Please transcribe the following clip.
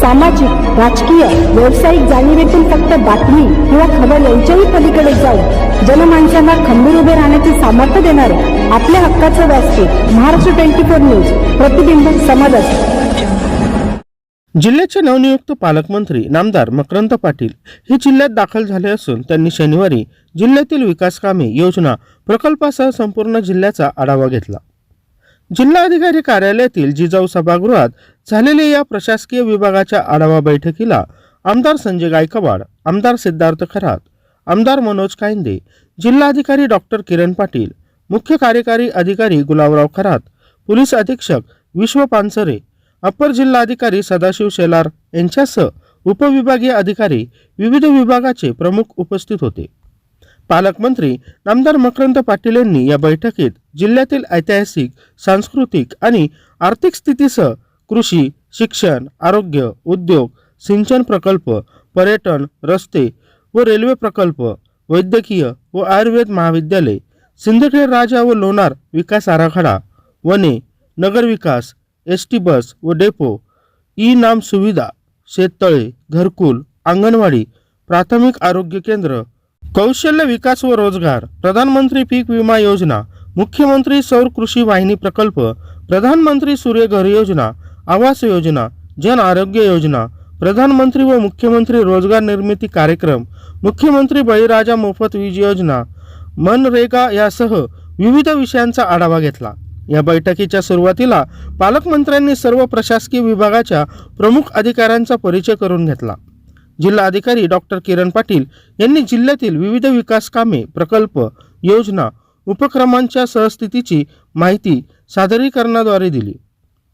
सामाजिक राजकीय व्यावसायिक जाणीवेतून फक्त बातमी किंवा खबर यांच्याही पलीकडे जाऊन जनमानसांना खंबीर उभे राहण्याचे सामर्थ्य देणारे आपल्या हक्काचं व्यासपीठ महाराष्ट्र ट्वेंटी फोर न्यूज प्रतिबिंब समाजाचे जिल्ह्याचे नवनियुक्त पालकमंत्री नामदार मकरंत पाटील हे जिल्ह्यात दाखल झाले असून त्यांनी शनिवारी जिल्ह्यातील विकास कामे योजना प्रकल्पासह संपूर्ण जिल्ह्याचा आढावा घेतला. जिल्हा अधिकारी कार्यालयातील जिजाऊ सभागृहात झालेल्या या प्रशासकीय विभागाच्या आढावा बैठकीला आमदार संजय गायकवाड आमदार सिद्धार्थ खरात आमदार मनोज कायंदे जिल्हाधिकारी डॉक्टर किरण पाटील मुख्य कार्यकारी अधिकारी गुलाबराव खरात पोलीस अधीक्षक विश्व पानसरे अप्पर जिल्हाधिकारी सदाशिव शेलार यांच्यासह उपविभागीय अधिकारी विविध विभागाचे प्रमुख उपस्थित होते. पालकमंत्री नामदार मकरंद पाटील यांनी या बैठकीत जिल्ह्यातील ऐतिहासिक सांस्कृतिक आणि आर्थिक स्थितीसह कृषी शिक्षण आरोग्य उद्योग सिंचन प्रकल्प पर्यटन रस्ते व रेल्वे प्रकल्प वैद्यकीय व आयुर्वेद महाविद्यालय सिंदखेड राजा व लोणार विकास आराखडा वने नगरविकास एस टी बस व डेपो ई नाम सुविधा शेततळे घरकुल अंगणवाडी प्राथमिक आरोग्य केंद्र कौशल्य विकास व रोजगार प्रधानमंत्री पीक विमा योजना मुख्यमंत्री सौर कृषी वाहिनी प्रकल्प प्रधानमंत्री सूर्यघर योजना आवास योजना जन आरोग्य योजना प्रधानमंत्री व मुख्यमंत्री रोजगार निर्मिती कार्यक्रम मुख्यमंत्री बळीराजा मोफत वीज योजना मनरेगा यासह विविध विषयांचा आढावा घेतला. या बैठकीच्या सुरुवातीला पालकमंत्र्यांनी सर्व प्रशासकीय विभागाच्या प्रमुख अधिकाऱ्यांचा परिचय करून घेतला. जिल्हाधिकारी डॉक्टर किरण पाटील यांनी जिल्ह्यातील विविध विकास कामे प्रकल्प योजना उपक्रमांच्या सहस्थितीची माहिती सादरीकरणाद्वारे दिली.